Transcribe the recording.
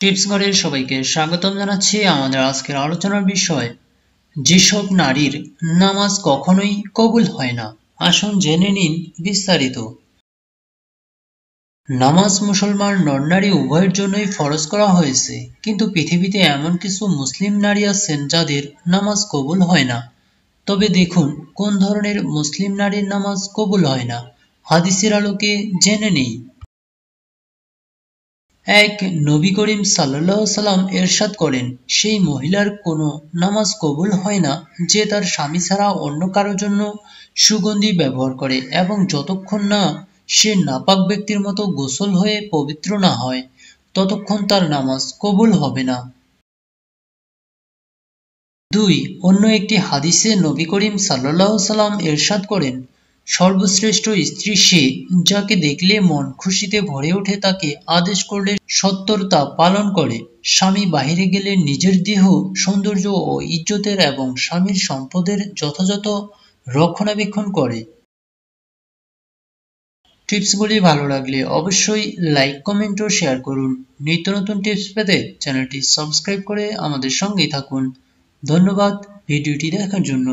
Tips ঘরের সবাইকে স্বাগতম জানাচ্ছি আমাদের আজকের আলোচনার বিষয়, যেসব নারীর নামাজ কখনোই কবুল হয় না। আসুন জেনে নিন বিস্তারিত। নামাজ মুসলমান নর-নারী উভয়ের জন্যই ফরজ করা হয়েছে, কিন্তু পৃথিবীতে এমন কিছু মুসলিম নারী আছেন যাদের নামাজ কবুল হয় না। তবে দেখুন কোন ধরনের মুসলিম নারীর নামাজ কবুল হয় না। হাদিসের আলোকে জেনে নেই। এক নবী করিম সাল্লাহ সাল্লাম এরশাদ করেন, সেই মহিলার কোনো নামাজ কবুল হয় না যে তার স্বামী ছাড়া অন্য কারও জন্য সুগন্ধি ব্যবহার করে এবং যতক্ষণ না সে নাপাক ব্যক্তির মতো গোসল হয়ে পবিত্র না হয়, ততক্ষণ তার নামাজ কবুল হবে না। দুই, অন্য একটি হাদিসে নবী করিম সাল্লাহ সাল্লাম এরশাদ করেন সর্বশ্রেষ্ঠ স্ত্রী সে যাকে দেখলে মন খুশিতে ভরে ওঠে তাকে আদেশ করলে সত্তর পালন করে। স্বামী বাহিরে গেলে নিজের দেহ, সৌন্দর্য ও ইজ্জতের এবং স্বামীর সম্পদের যথাযথ রক্ষণাবেক্ষণ করে। টিপসগুলি ভালো লাগলে অবশ্যই লাইক, কমেন্ট ও শেয়ার করুন। নিত্য নতুন টিপস পেতে চ্যানেলটি সাবস্ক্রাইব করে আমাদের সঙ্গেই থাকুন। ধন্যবাদ ভিডিওটি দেখার জন্য।